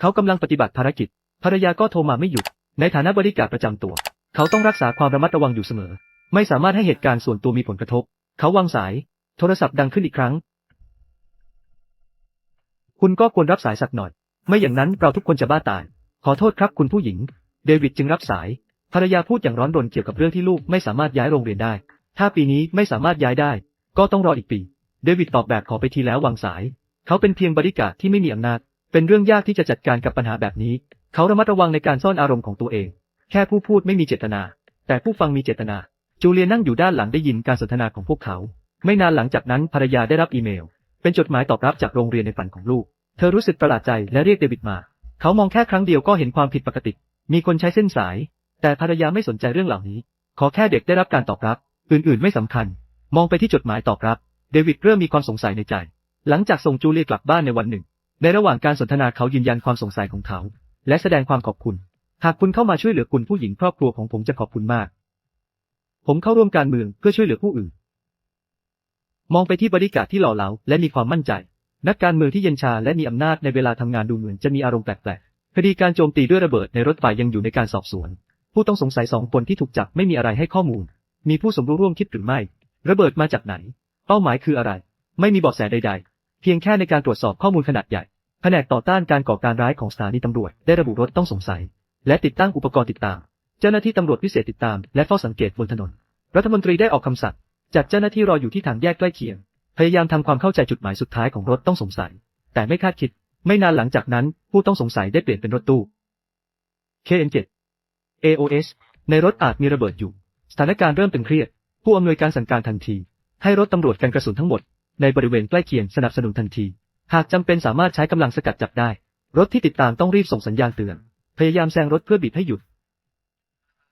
เขากำลังปฏิบัติภารกิจ ภรรยาก็โทรมาไม่หยุด ในฐานะบริการประจำตัว เขาต้องรักษาความระมัดระวังอยู่เสมอ ไม่สามารถให้เหตุการณ์ส่วนตัวมีผลกระทบ เขาวางสาย โทรศัพท์ดังขึ้นอีกครั้ง คุณก็ควรรับสายสักหน่อย ไม่อย่างนั้นเราทุกคนจะบ้าตาย ขอโทษครับคุณผู้หญิง เดวิดจึงรับสาย ภรรยาพูดอย่างร้อนรนเกี่ยวกับเรื่องที่ลูกไม่สามารถย้ายโรงเรียนได้ ถ้าปีนี้ไม่สามารถย้ายได้ ก็ต้องรออีกปี เดวิดตอบแบบขอไปทีแล้ววางสาย เขาเป็นเพียงบริการที่ไม่มีอำนาจ เป็นเรื่องยากที่จะจัดการกับปัญหาแบบนี้ เขาระมัดระวังในการซ่อนอารมณ์ของตัวเอง แค่ผู้พูดไม่มีเจตนา แต่ผู้ฟังมีเจตนา จูเลียนั่งอยู่ด้านหลังได้ยินการสนทนาของพวกเขา ไม่นานหลังจากนั้นภรรยาได้รับอีเมล เป็นจดหมายตอบรับจากโรงเรียนในฝันของลูก เธอรู้สึกประหลาดใจและเรียกเดวิดมา เขามองแค่ครั้งเดียวก็เห็นความผิดปกติ มีคนใช้เส้นสาย แต่ภรรยาไม่สนใจเรื่องเหล่านี้ ขอแค่เด็กได้รับการตอบรับ อื่นๆ ไม่สำคัญ มองไปที่จดหมายตอบรับ เดวิดเริ่มมีความสงสัยในใจ หลังจากส่งจูเลียกลับบ้านในวันหนึ่ง ในระหว่างการสนทนาเขายืนยันความสงสัยของเขา และแสดงความขอบคุณ หากคุณเข้ามาช่วยเหลือคุณผู้หญิงครอบครัวของผมจะขอบคุณมาก ผมเข้าร่วมการเมืองเพื่อช่วยเหลือผู้อื่น มองไปที่บริการที่หล่อเหลาและมีความมั่นใจ นักการเมืองที่เย็นชาและมีอำนาจในเวลาทำงานดูเหมือนจะมีอารมณ์แปลกๆ คดีการโจมตีด้วยระเบิดในรถไฟยังอยู่ในการสอบสวน ผู้ต้องสงสัยสองคนที่ถูกจับไม่มีอะไรให้ข้อมูล มีผู้สมรู้ร่วมคิดหรือไม่ ระเบิดมาจากไหน เป้าหมายคืออะไร ไม่มีเบาะแสใด ๆ เพียงแค่ในการตรวจสอบข้อมูลขนาดใหญ่ แผนกต่อต้านการก่อการร้ายของสถานีตำรวจได้ระบุรถต้องสงสัย และติดตั้งอุปกรณ์ติดตาม เจ้าหน้าที่ตำรวจพิเศษติดตาม และเฝ้าสังเกตบนถนน รัฐมนตรีได้ออกคำสั่งจัดเจ้าหน้าที่รออยู่ที่ทางแยกใกล้เคียง พยายามทำความเข้าใจจุดหมายสุดท้ายของรถต้องสงสัย แต่ไม่คาดคิด ไม่นานหลังจากนั้น ผู้ต้องสงสัยได้เปลี่ยนเป็นรถตู้ KN7 AOS ในรถอาจมีระเบิดอยู่ สถานการณ์เริ่มตึงเครียด ผู้อำนวยการสั่งการทันที ให้รถตำรวจกันกระสุนทั้งหมด ในบริเวณใกล้เคียงสนับสนุนทันที หากจำเป็นสามารถใช้กำลังสกัดจับได้ รถที่ติดตามต้องรีบส่งสัญญาณเตือน พยายามแซงรถเพื่อบีบให้หยุด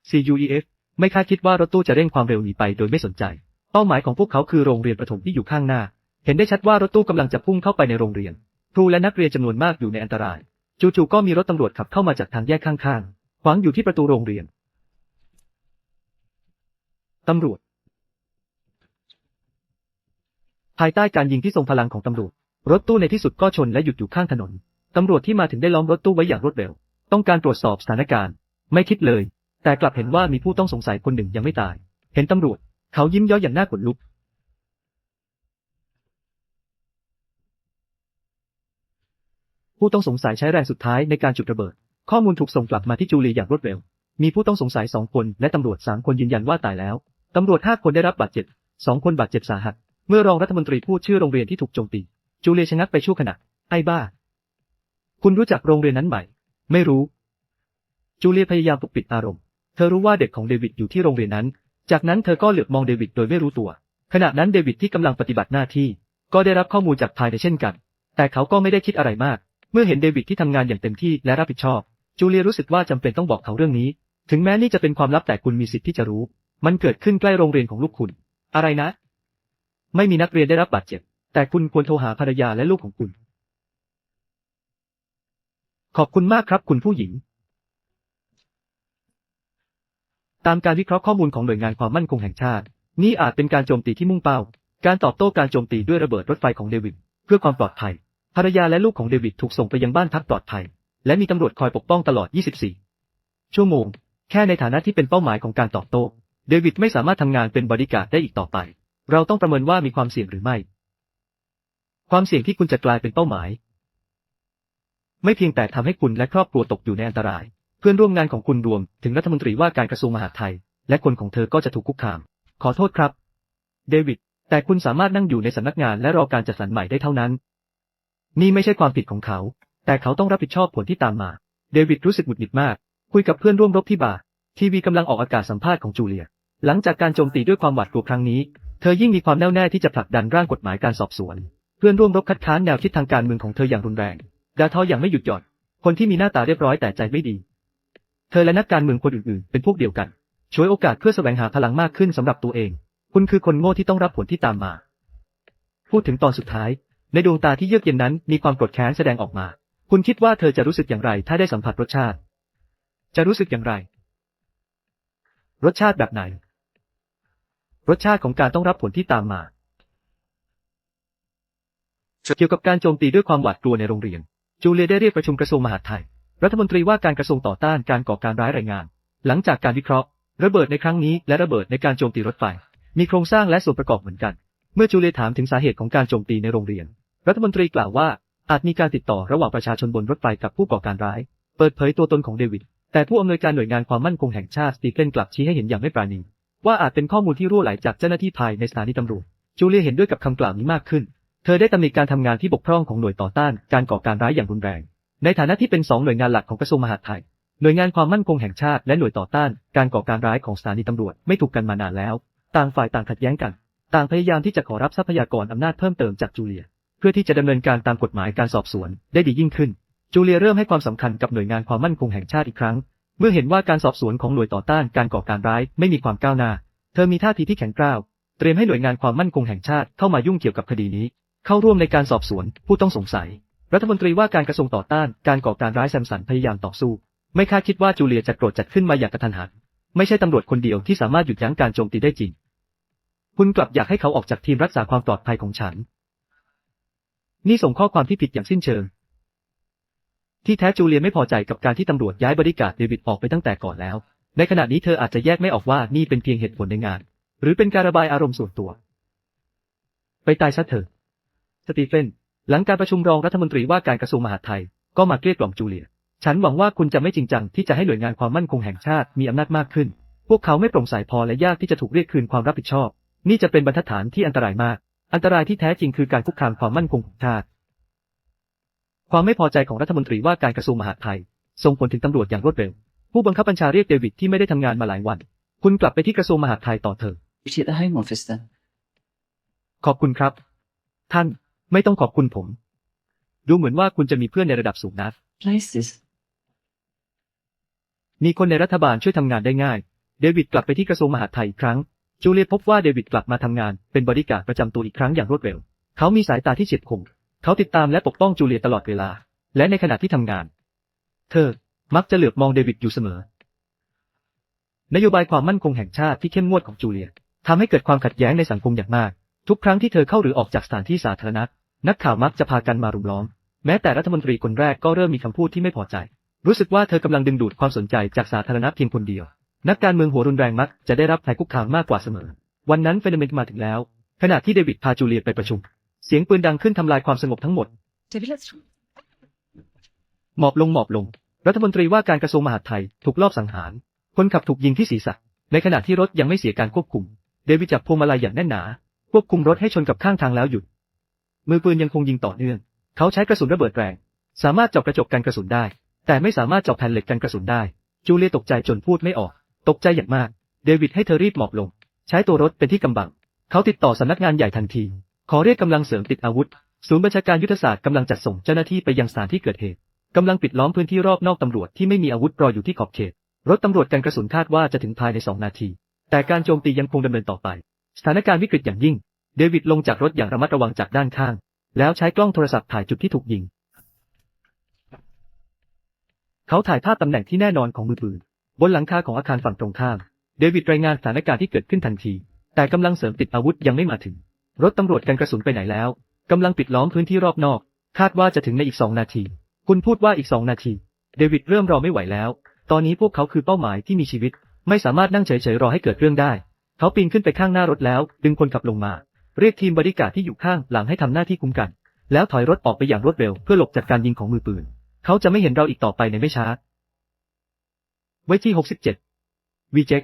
CUEF ไม่คาดคิดว่ารถตู้จะเร่งความเร็วหนีไปโดยไม่สนใจ เป้าหมายของพวกเขาคือโรงเรียนประถมที่อยู่ข้างหน้า เห็นได้ชัดว่ารถตู้กำลังจะพุ่งเข้าไปในโรงเรียน ครูและนักเรียนจำนวนมากอยู่ในอันตราย จู่ๆก็มีรถตำรวจขับเข้ามาจากทางแยกข้างๆ ขวางอยู่ที่ประตูโรงเรียน ตำรวจ ภายใต้การยิงที่ทรงพลังของตำรวจ รถตู้ในที่สุดก็ชนและหยุดอยู่ข้างถนน ตำรวจที่มาถึงได้ล้อมรถตู้ไว้อย่างรวดเร็ว ต้องการตรวจสอบสถานการณ์ ไม่คิดเลย แต่กลับเห็นว่ามีผู้ต้องสงสัยคนหนึ่งยังไม่ตาย เห็นตำรวจ เขายิ้มย้อยอย่างน่าขนลุก ผู้ต้องสงสัยใช้แรงสุดท้ายในการจุดระเบิด ข้อมูลถูกส่งกลับมาที่จูเลียอย่างรวดเร็ว มีผู้ต้องสงสัยสองคนและตำรวจสามคนยืนยันว่าตายแล้ว ตำรวจห้าคนได้รับบาดเจ็บสองคนบาดเจ็บสาหัส เมื่อรองรัฐมนตรีพูดชื่อโรงเรียนที่ถูกโจมตี จูเลียชะงักไปชั่วขณะ ไอ้บ้า คุณรู้จักโรงเรียนนั้นไหม ไม่รู้ จูเลียพยายามปกปิดอารมณ์ เธอรู้ว่าเด็กของเดวิดอยู่ที่โรงเรียนนั้น จากนั้นเธอก็เหลือบมองเดวิดโดยไม่รู้ตัว ขณะนั้นเดวิดที่กำลังปฏิบัติหน้าที่ ก็ได้รับข้อมูลจากภายในเช่นกัน แต่เขาก็ไม่ได้คิดอะไรมาก เมื่อเห็นเดวิดที่ทำงานอย่างเต็มที่และรับผิดชอบ จูเลียรู้สึกว่าจำเป็นต้องบอกเขาเรื่องนี้ ถึงแม้นี่จะเป็นความลับแต่คุณมีสิทธิ์ที่จะรู้ มันเกิดขึ้นใกล้โรงเรียนของลูกคุณ อะไรนะ ไม่มีนักเรียนได้รับบาดเจ็บ แต่คุณควรโทรหาภรรยาและลูกของคุณ ขอบคุณมากครับคุณผู้หญิง ตามการวิเคราะห์ข้อมูลของหน่วยงานความมั่นคงแห่งชาติ นี่อาจเป็นการโจมตีที่มุ่งเป้า การตอบโต้การโจมตีด้วยระเบิดรถไฟของเดวิดเพื่อความปลอดภัย ภรรยาและลูกของเดวิดถูกส่งไปยังบ้านพักปลอดภัย และมีตำรวจคอยปกป้องตลอด 24 ชั่วโมง แค่ในฐานะที่เป็นเป้าหมายของการตอบโต้ เดวิดไม่สามารถทำงานเป็นบริการดได้อีกต่อไป เราต้องประเมินว่ามีความเสี่ยงหรือไม่ ความเสี่ยงที่คุณจะกลายเป็นเป้าหมาย ไม่เพียงแต่ทำให้คุณและครอบครัวตกอยู่ในอันตราย เพื่อนร่วมงานของคุณรวมถึงรัฐมนตรีว่าการกระทรวงมหาดไทย และคนของเธอก็จะถูกคุกคาม ขอโทษครับ เดวิด แต่คุณสามารถนั่งอยู่ในสำนักงานและรอการจัดสรรใหม่ได้เท่านั้น นี่ไม่ใช่ความผิดของเขา แต่เขาต้องรับผิดชอบผลที่ตามมา เดวิดรู้สึกหงุดหงิดมาก คุยกับเพื่อนร่วมรบที่บาร์ทีวีกำลังออกอากาศสัมภาษณ์ของจูเลีย หลังจากการโจมตีด้วยความหวาดกลัวครั้งนี้ เธอยิ่งมีความแน่วแน่ที่จะผลักดันร่างกฎหมายการสอบสวน เพื่อนร่วมรบคัดค้านแนวคิดทางการเมืองของเธออย่างรุนแรงด่าทออย่างไม่หยุดหย่อน คนที่มีหน้าตาเรียบร้อยแต่ใจไม่ดี เธอและนักการเมืองคนอื่นๆ เป็นพวกเดียวกัน ช่วยโอกาสเพื่อแสวงหาพลังมากขึ้นสำหรับตัวเอง คุณคือคนโง่ที่ต้องรับผลที่ตามมา พูดถึงตอนสุดท้าย ในดวงตาที่เยือกเย็นนั้นมีความโกรธแค้นแสดงออกมา คุณคิดว่าเธอจะรู้สึกอย่างไรถ้าได้สัมผัสรสชาติ จะรู้สึกอย่างไร รสชาติแบบไหน รสชาติของการต้องรับผลที่ตามมา เกี่ยวกับการโจมตีด้วยความหวาดกลัวในโรงเรียน จูเลียได้เรียกประชุมกระทรวงมหาดไทย รัฐมนตรีว่าการกระทรวงต่อต้านการก่อการร้ายรายงาน หลังจากการวิเคราะห์ ระเบิดในครั้งนี้และระเบิดในการโจมตีรถไฟ มีโครงสร้างและส่วนประกอบเหมือนกัน เมื่อจูเลียถามถึงสาเหตุของการโจมตีในโรงเรียน รัฐมนตรีกล่าวว่า อาจมีการติดต่อระหว่างประชาชนบนรถไฟกับผู้ก่อการร้าย เปิดเผยตัวตนของเดวิด แต่ผู้อำนวยการหน่วยงานความมั่นคงแห่งชาติสตีเฟนกลับชี้ให้เห็นอย่างไม่ปราณีว่าอาจเป็นข้อมูลที่รั่วไหลจากเจ้าหน้าที่ภายในสถานีตำรวจ จูเลียเห็นด้วยกับคำกล่าวนี้มากขึ้น ธอได้ตำหนิการทำงานที่บกพร่องของหน่วยต่อต้านการก่อการร้ายอย่างรุนแรง ในฐานะที่เป็นสองหน่วยงานหลักของกระทรวงมหาดไทย หน่วยงานความมั่นคงแห่งชาติและหน่วยต่อต้านการก่อการร้ายของสถานีตำรวจไม่ถูกกันมานานแล้ว ต่างฝ่ายต่างขัดแย้งกัน ต่างพยายามที่จะขอรับทรัพยากรอำนาจเพิ่มเติมจากจูเลีย เพื่อที่จะดำเนินการตามกฎหมายการสอบสวนได้ดียิ่งขึ้น จูเลียเริ่มให้ความสำคัญกับหน่วยงานความมั่นคงแห่งชาติอีกครั้ง เมื่อเห็นว่าการสอบสวนของหน่วยต่อต้านการก่อการร้ายไม่มีความก้าวหน้า เธอมีท่าทีที่แข็งกร้าว เตรียมให้หน่วยงานความมั่นคงแห่งชาติเข้ามายุ่งเกี่ยวกับคดีนี้ เข้าร่วมในการสอบสวนผู้ต้องสงสัย รัฐมนตรีว่าการกระทรวงต่อต้านการก่อการร้ายแซมสันพยายามต่อสู้ ไม่คาดคิดว่าจูเลียจะโกรธจัดขึ้นมาอย่างกระทันหัน ไม่ใช่ตำรวจคนเดียวที่สามารถหยุดยั้งการโจมตีได้จริง คุณกลับอยากให้เขาออกจากทีมรักษาความปลอดภัยของฉัน นี่ส่งข้อความที่ผิดอย่างสิ้นเชิง ที่แท้จูเลียไม่พอใจกับการที่ตำรวจย้ายบริการเดวิดออกไปตั้งแต่ก่อนแล้ว ในขณะนี้เธออาจจะแยกไม่ออกว่านี่เป็นเพียงเหตุผลในงาน หรือเป็นการระบายอารมณ์ส่วนตัว ไปตายซะเถอะ สตีเฟน หลังการประชุมรองรัฐมนตรีว่าการกระทรวงมหาดไทย ก็มาเกลี้ยกล่อมจูเลีย ฉันหวังว่าคุณจะไม่จริงจังที่จะให้หน่วยงานความมั่นคงแห่งชาติมีอำนาจมากขึ้น พวกเขาไม่โปร่งใสพอและยากที่จะถูกเรียกคืนความรับผิดชอบ นี่จะเป็นบรรทัดฐานที่อันตรายมาก อันตรายที่แท้จริงคือการคุกคามความมั่นคงของชาติ ความไม่พอใจของรัฐมนตรีว่าการกระทรวงมหาดไทย ส่งผลถึงตำรวจอย่างรวดเร็ว ผู้บังคับบัญชาเรียกเดวิดที่ไม่ได้ทำงานมาหลายวัน คุณกลับไปที่กระทรวงมหาดไทยต่อเถอะ Duty at the Home Office then. ขอบคุณครับ ท่าน ไม่ต้องขอบคุณผม ดูเหมือนว่าคุณจะมีเพื่อนในระดับสูงนะ Places. มีคนในรัฐบาลช่วยทำงานได้ง่าย เดวิดกลับไปที่กระทรวงมหาดไทยอีกครั้ง จูเลียพบว่าเดวิดกลับมาทำงาน เป็นบริการดประจำตัวอีกครั้งอย่างรวดเร็ว เขามีสายตาที่เฉียบคม เขาติดตามและปกป้องจูเลียตลอดเวลา และในขณะที่ทำงาน เธอ มักจะเหลือบมองเดวิดอยู่เสมอ นโยบายความมั่นคงแห่งชาติที่เข้มงวดของจูเลียทำให้เกิดความขัดแย้งในสังคมอย่างมาก ทุกครั้งที่เธอเข้าหรือออกจากสถานที่สาธารณะ นักข่าวมักจะพากันมารุมล้อม แม้แต่รัฐมนตรีคนแรกก็เริ่มมีคำพูดที่ไม่พอใจ รู้สึกว่าเธอกำลังดึงดูดความสนใจจากสาธารณะเพียงคนเดียว นักการเมืองหัวรุนแรงมักจะได้รับภัยคุกคามมากกว่าเสมอ วันนั้นเฟนเมนมาถึงแล้ว ขณะที่เดวิดพาจูเลียไปประชุม เสียงปืนดังขึ้นทำลายความสงบทั้งหมดหมอบลงหมอบลง รัฐมนตรีว่าการกระทรวงมหาดไทยถูกลอบสังหาร คนขับถูกยิงที่ศีรษะ ในขณะที่รถยังไม่เสียการควบคุม เดวิดจับพวงมาลัยอย่างแน่นหนา ควบคุมรถให้ชนกับข้างทางแล้วหยุด มือปืนยังคงยิงต่อเนื่อง เขาใช้กระสุนระเบิดแรง สามารถเจาะกระจกกันกระสุนได้ แต่ไม่สามารถเจาะแผ่นเหล็กกันกระสุนได้ จูเลียตกใจจนพูดไม่ออก ตกใจอย่างมาก เดวิดให้เธอรีบหมอบลง ใช้ตัวรถเป็นที่กำบัง เขาติดต่อสำนักงานใหญ่ทันที ขอเรียกกำลังเสริมติดอาวุธ ศูนย์บัญชาการยุทธศาสตร์กำลังจัดส่งเจ้าหน้าที่ไปยังสถานที่เกิดเหตุกำลังปิดล้อมพื้นที่รอบนอกตำรวจที่ไม่มีอาวุธรออยู่ที่ขอบเขต รถตำรวจกันกระสุนคาดว่าจะถึงภายในสองนาที แต่การโจมตียังคงดำเนินต่อไป สถานการณ์วิกฤตอย่างยิ่ง เดวิดลงจากรถอย่างระมัดระวังจากด้านข้าง แล้วใช้กล้องโทรศัพท์ถ่ายจุดที่ถูกยิง เขาถ่ายภาพตำแหน่งที่แน่นอนของมือปืน บนหลังคาของอาคารฝั่งตรงข้าม เดวิดรายงานสถานการณ์ที่เกิดขึ้นทันที แต่กำลังเสริมติดอาวุธยังไม่มาถึง รถตำรวจกันกระสุนไปไหนแล้วกำลังปิดล้อมพื้นที่รอบนอก คาดว่าจะถึงในอีกสองนาที คุณพูดว่าอีกสองนาที เดวิดเริ่มรอไม่ไหวแล้ว ตอนนี้พวกเขาคือเป้าหมายที่มีชีวิต ไม่สามารถนั่งเฉยๆรอให้เกิดเรื่องได้ เขาปีนขึ้นไปข้างหน้ารถแล้ว ดึงคนขับลงมา เรียกทีมบริการที่อยู่ข้างหลังให้ทำหน้าที่คุ้มกัน แล้วถอยรถออกไปอย่างรวดเร็วเพื่อหลบจากการยิงของมือปืน เขาจะไม่เห็นเราอีกต่อไปในไม่ช้า ไว้ที่ 67วีเจ็ค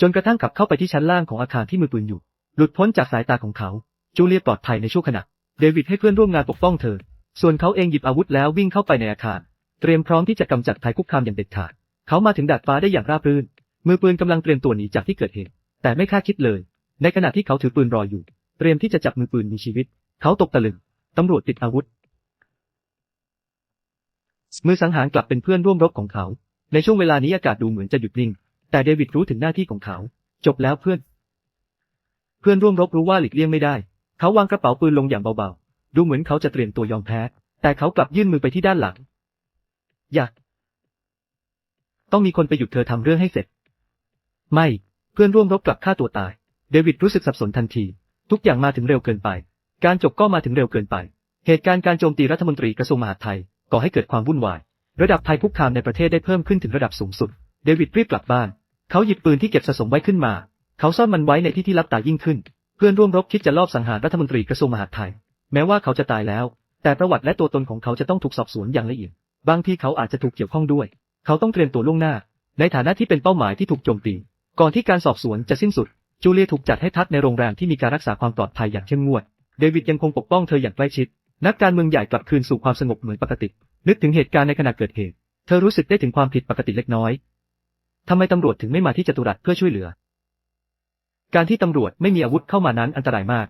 จนกระทั่งขับเข้าไปที่ชั้นล่างของอาคารที่มือปืนอยู่ หลุดพ้นจากสายตาของเขา จูเลียปลอดภัยในชั่วขณะ เดวิดให้เพื่อนร่วมงานปกป้องเธอ ส่วนเขาเองหยิบอาวุธแล้ววิ่งเข้าไปในอาคาร เตรียมพร้อมที่จะกำจัดภัยคุกคามอย่างเด็ดขาด เขามาถึงดาดฟ้าได้อย่างราบรื่น มือปืนกำลังเตรียมตัวหนีจากที่เกิดเหตุ แต่ไม่คาดคิดเลย ในขณะที่เขาถือปืนรออยู่ เตรียมที่จะจับมือปืนมีชีวิต เขาตกตะลึงตำรวจติดอาวุธ มือสังหารกลับเป็นเพื่อนร่วมรบของเขา ในช่วงเวลานี้อากาศดูเหมือนจะหยุดนิ่ง แต่เดวิดรู้ถึงหน้าที่ของเขา จบแล้วเพื่อน เพื่อนร่วมรบรู้ว่าหลีกเลี่ยงไม่ได้ เขาวางกระเป๋าปืนลงอย่างเบาๆ ดูเหมือนเขาจะเตรียมตัวยอมแพ้ แต่เขากลับยื่นมือไปที่ด้านหลัง อยาก ต้องมีคนไปหยุดเธอทำเรื่องให้เสร็จ ไม่ เพื่อนร่วมรบกลับฆ่าตัวตาย เดวิดรู้สึกสับสนทันที ทุกอย่างมาถึงเร็วเกินไป การจบก็มาถึงเร็วเกินไป เหตุการณ์การโจมตีรัฐมนตรีกระทรวงมหาดไทยก่อให้เกิดความวุ่นวาย ระดับภัยคุกคามในประเทศได้เพิ่มขึ้นถึงระดับสูงสุด เดวิดรีบกลับบ้าน เขาหยิบปืนที่เก็บสะสมไว้ขึ้นมา เขาซ่อนมันไว้ในที่ที่ลับตายิ่งขึ้น เพื่อนร่วมรบคิดจะลอบสังหารรัฐมนตรีกระทรวงมหาดไทย แม้ว่าเขาจะตายแล้ว แต่ประวัติและตัวตนของเขาจะต้องถูกสอบสวนอย่างละเอียด บางทีเขาอาจจะถูกเกี่ยวข้องด้วย เขาต้องเตรียมตัวล่วงหน้า ในฐานะที่เป็นเป้าหมายที่ถูกโจมตี ก่อนที่การสอบสวนจะสิ้นสุด จูเลียถูกจัดให้พักในโรงแรมที่มีการรักษาความปลอดภัยอย่างเข้มงวด เดวิดยังคงปกป้องเธออย่างใกล้ชิด นักการเมืองใหญ่กลับคืนสู่ความสงบเหมือนปกติ นึกถึงเหตุการณ์ในขณะเกิดเหตุ เธอรู้สึกได้ถึงความผิดปกติเล็กน้อยทำไมตำรวจถึงไม่มาที่จตุรัสเพื่อช่วยเหลือ การที่ตำรวจไม่มีอาวุธเข้ามานั้นอันตรายมาก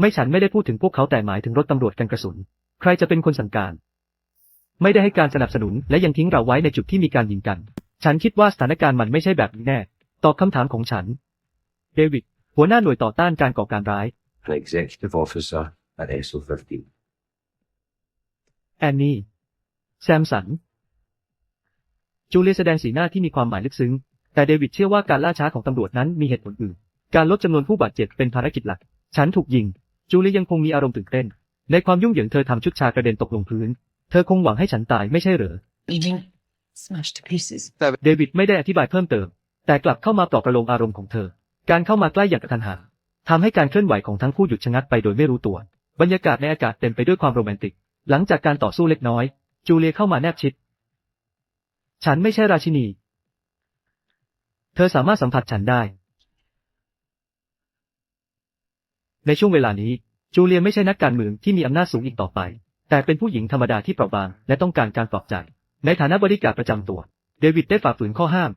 ไม่ฉันไม่ได้พูดถึงพวกเขาแต่หมายถึงรถตำรวจกันกระสุน ใครจะเป็นคนสั่งการ ไม่ได้ให้การสนับสนุนและยังทิ้งเราไว้ในจุดที่มีการยิงกัน ฉันคิดว่าสถานการณ์มันไม่ใช่แบบนี้แน่ ตอบคำถามของฉัน เดวิด หัวหน้าหน่วยต่อต้านการก่อการร้าย an executive officer at SO15. แอนนี่ แซมสัน จูเลียแสดงสีหน้าที่มีความหมายลึกซึ้ง แต่เดวิดเชื่อว่าการล่าช้าของตำรวจนั้นมีเหตุผลอื่น การลดจำนวนผู้บาดเจ็บเป็นภารกิจหลัก ฉันถูกยิง จูเลียยังคงมีอารมณ์ตื่นเต้น ในความยุ่งเหยิงเธอทำชุดชากระเด็นตกลงพื้น เธอคงหวังให้ฉันตายไม่ใช่เหรอ Leaving. Smashed to pieces. เดวิดไม่ได้อธิบายเพิ่มเติม แต่กลับเข้ามาปลอบประโลมอารมณ์ของเธอ การเข้ามาใกล้อย่างกระทันหันทำให้การเคลื่อนไหวของทั้งคู่หยุดชะงักไปโดยไม่รู้ตัว บรรยากาศในอากาศเต็มไปด้วยความโรแมนติก หลังจากการต่อสู้เล็กน้อย จูเลียเข้ามาแนบชิด ฉันไม่ใช่ราชินี เธอสามารถสัมผัสฉันได้ ในช่วงเวลานี้ จูเลียไม่ใช่นักการเมืองที่มีอำนาจสูงอีกต่อไป แต่เป็นผู้หญิงธรรมดาที่เปราะบางและต้องการการปลอบใจ ในฐานะบริการประจำตัว เดวิดได้ฝ่าฝืนข้อห้าม